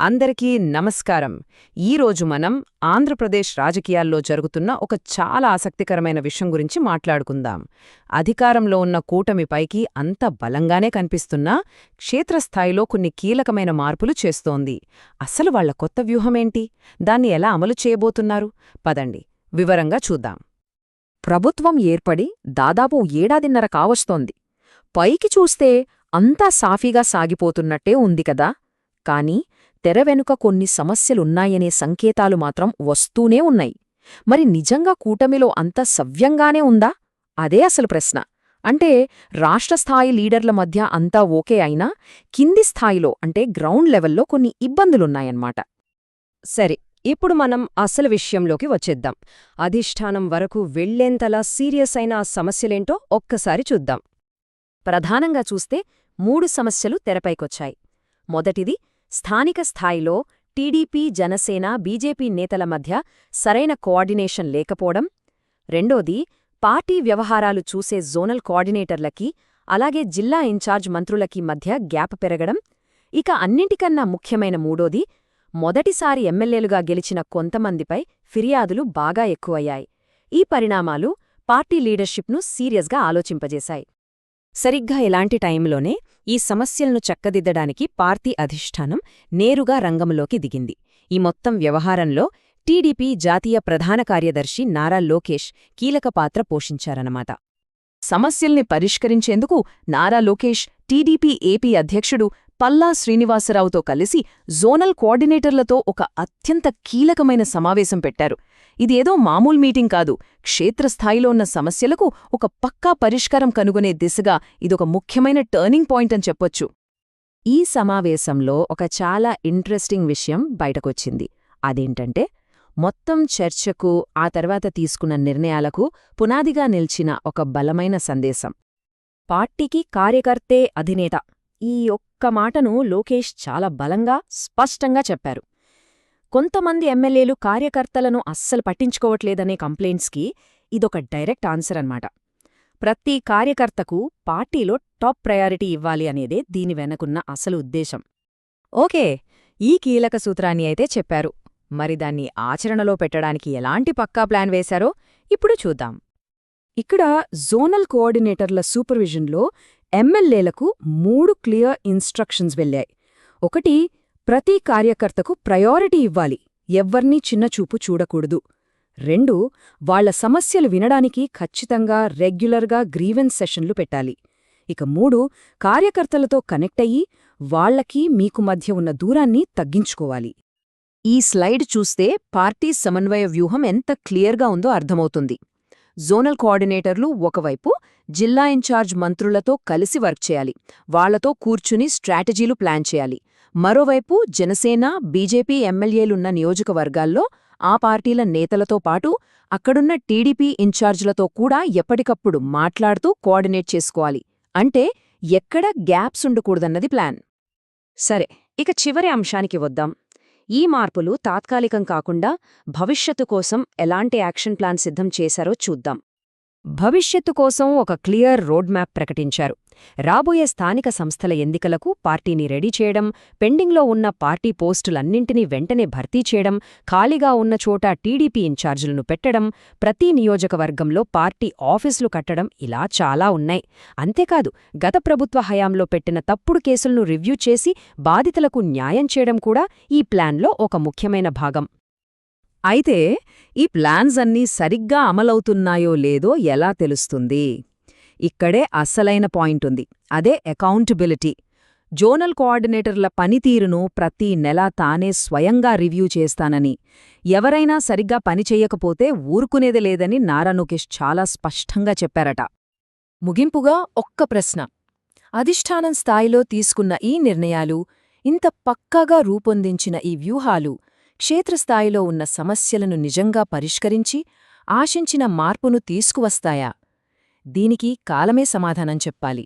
అందరికీ నమస్కారం. ఈరోజు మనం ఆంధ్రప్రదేశ్ రాజకీయాల్లో జరుగుతున్న ఒక చాలా ఆసక్తికరమైన విషయం గురించి మాట్లాడుకుందాం. అధికారంలో ఉన్న కూటమిపైకి అంత బలంగానే కనిపిస్తున్నా క్షేత్రస్థాయిలో కొన్ని కీలకమైన మార్పులు చేస్తోంది. అసలు వాళ్ళ కొత్త వ్యూహమేంటి? దాన్ని ఎలా అమలు చేయబోతున్నారు? పదండి వివరంగా చూద్దాం. ప్రభుత్వం ఏర్పడి దాదాపు ఏడాదిన్నర కావస్తోంది. పైకి చూస్తే అంతా సాఫీగా సాగిపోతున్నట్టే ఉంది కదా? కాని తెర వెనుక కొన్ని సమస్యలున్నాయనే సంకేతాలు మాత్రం వస్తూనే ఉన్నాయి. మరి నిజంగా కూటమిలో అంత సవ్యంగానే ఉందా? అదే అసలు ప్రశ్న. అంటే రాష్ట్రస్థాయి లీడర్ల మధ్య అంతా ఓకే అయినా కింది స్థాయిలో అంటే గ్రౌండ్ లెవెల్లో కొన్ని ఇబ్బందులున్నాయన్నమాట. సరే ఇప్పుడు మనం అసలు విషయంలోకి వచ్చేద్దాం. అధిష్టానం వరకు వెళ్ళేంతలా సీరియస్ అయిన ఆ సమస్యలేంటో ఒక్కసారి చూద్దాం. ప్రధానంగా చూస్తే మూడు సమస్యలు తెరపైకొచ్చాయి. మొదటిది స్థానిక స్థాయిలో టీడీపీ జనసేన బీజేపీ నేతల మధ్య సరైన కోఆర్డినేషన్ లేకపోవడం. రెండోది పార్టీ వ్యవహారాలు చూసే జోనల్ కోఆర్డినేటర్లకి అలాగే జిల్లా ఇన్ఛార్జ్ మంత్రులకి మధ్య గ్యాప్ పెరగడం. ఇక అన్నింటికన్నా ముఖ్యమైన మూడోది మొదటిసారి ఎమ్మెల్యేలుగా గెలిచిన కొంతమందిపై ఫిర్యాదులు బాగా ఎక్కువయ్యాయి. ఈ పరిణామాలు పార్టీ లీడర్షిప్ను సీరియస్గా ఆలోచింపజేశాయి. సరిగ్గా ఇలాంటి టైంలోనే ఈ సమస్యలను చక్కదిద్దడానికి పార్టీ అధిష్టానం నేరుగా రంగంలోకి దిగింది. ఈ మొత్తం వ్యవహారంలో టీడీపీ జాతీయ ప్రధాన కార్యదర్శి నారా లోకేష్ కీలక పాత్ర పోషించారన్నమాట. సమస్యల్ని పరిష్కరించేందుకు నారా లోకేష్ టీడీపీ ఏపీ అధ్యక్షుడు పల్లా శ్రీనివాసరావుతో కలిసి జోనల్ కోఆర్డినేటర్లతో ఒక అత్యంత కీలకమైన సమావేశం పెట్టారు. ఇదేదో మామూలు మీటింగ్ కాదు. క్షేత్రస్థాయిలో ఉన్న సమస్యలకు ఒక పక్కా పరిష్కారం కనుగొనే దిశగా ఇదొక ముఖ్యమైన టర్నింగ్ పాయింట్ అని చెప్పొచ్చు. ఈ సమావేశంలో ఒక చాలా ఇంట్రెస్టింగ్ విషయం బయటకొచ్చింది. అదేంటంటే మొత్తం చర్చకు ఆ తర్వాత తీసుకున్న నిర్ణయాలకు పునాదిగా నిల్చిన ఒక బలమైన సందేశం. పార్టీకి కార్యకర్తే అధినేత. ఈ ఒక్క మాటను లోకేష్ చాలా బలంగా స్పష్టంగా చెప్పారు. కొంతమంది ఎమ్మెల్యేలు కార్యకర్తలను అస్సలు పట్టించుకోవట్లేదనే కంప్లైంట్స్కి ఇదొక డైరెక్ట్ ఆన్సర్ అన్నమాట. ప్రతి కార్యకర్తకు పార్టీలో టాప్ ప్రయారిటీ ఇవ్వాలి అనేదే దీని వెనకున్న అసలు ఉద్దేశం. ఓకే ఈ కీలక సూత్రాన్ని అయితే చెప్పారు. మరి దాన్ని ఆచరణలో పెట్టడానికి ఎలాంటి పక్కా ప్లాన్ వేశారో ఇప్పుడు చూద్దాం. ఇక్కడ జోనల్ కోఆర్డినేటర్ల సూపర్విజన్లో ఎమ్మెల్యేలకు మూడు క్లియర్ ఇన్స్ట్రక్షన్స్ వెళ్ళాయి. ఒకటి ప్రతి కార్యకర్తకు ప్రయారిటీ ఇవ్వాలి. ఎవ్వర్నీ చిన్నచూపు చూడకూడదు. రెండు వాళ్ళ సమస్యలు వినడానికి ఖచ్చితంగా రెగ్యులర్గా గ్రీవెన్స్ సెషన్లు పెట్టాలి. ఇక మూడు కార్యకర్తలతో కనెక్ట్ అయ్యి వాళ్ళకి మీకు మధ్య ఉన్న దూరాన్ని తగ్గించుకోవాలి. ఈ స్లైడ్ చూస్తే పార్టీ సమన్వయ వ్యూహం ఎంత క్లియర్గా ఉందో అర్థమవుతుంది. జోనల్ కోఆర్డినేటర్లు ఒకవైపు జిల్లా ఇన్ఛార్జ్ మంత్రులతో కలిసి వర్క్ చేయాలి. వాళ్ళతో కూర్చుని స్ట్రాటజీలు ప్లాన్ చేయాలి. మరోవైపు జనసేన బీజేపీ ఎమ్మెల్యేలున్న నియోజకవర్గాల్లో ఆ పార్టీల నేతలతో పాటు అక్కడున్న టీడీపీ ఇన్ఛార్జ్లతో కూడా ఎప్పటికప్పుడు మాట్లాడుతూ కోఆర్డినేట్ చేసుకోవాలి. అంటే ఎక్కడ గ్యాప్స్ ఉండకూడదన్నది ప్లాన్. సరే ఇక చివరి అంశానికి వద్దాం. ఈ మార్పులు తాత్కాలికం కాకుండా భవిష్యత్తు కోసం ఎలాంటి యాక్షన్ ప్లాన్ సిద్ధం చేశారో చూద్దాం. భవిష్యత్తు కోసం ఒక క్లియర్ రోడ్ మ్యాప్ ప్రకటించారు. రాబోయే స్థానిక సంస్థల ఎన్నికలకు పార్టీని రెడీ చేయడం పెండింగ్లో ఉన్న పార్టీ పోస్టులన్నింటినీ వెంటనే భర్తీ చేయడం ఖాళీగా ఉన్న చోట టీడీపీ ఇన్ఛార్జీలను పెట్టడం ప్రతి నియోజకవర్గంలో పార్టీ ఆఫీసులు కట్టడం ఇలా చాలా ఉన్నాయి. అంతేకాదు గత ప్రభుత్వ హయాంలో పెట్టిన తప్పుడు కేసులను రివ్యూ చేసి బాధితులకు న్యాయం చేయడం కూడా ఈ ప్లాన్లో ఒక ముఖ్యమైన భాగం. అయితే ఈ ప్లాన్స్ అన్నీ సరిగ్గా అమలవుతున్నాయో లేదో ఎలా తెలుస్తుంది? ఇక్కడే అస్సలైన పాయింటుంది అదే అకౌంటబిలిటీ. జోనల్ కోఆర్డినేటర్ల పనితీరును ప్రతి నెలా తానే స్వయంగా రివ్యూ చేస్తానని. ఎవరైనా సరిగ్గా పనిచెయ్యకపోతే ఊరుకునేది లేదని నారానుకేష్ చాలా స్పష్టంగా చెప్పారట. ముగింపుగా ఒక్క ప్రశ్న. అధిష్టానం స్థాయిలో తీసుకున్న ఈ నిర్ణయాలు ఇంత పక్కాగా రూపొందించిన ఈ వ్యూహాలు క్షేత్రస్థాయిలో ఉన్న సమస్యలను నిజంగా పరిష్కరించి ఆశించిన మార్పును తీసుకువస్తాయా? దీనికి కాలమే సమాధానం చెప్పాలి.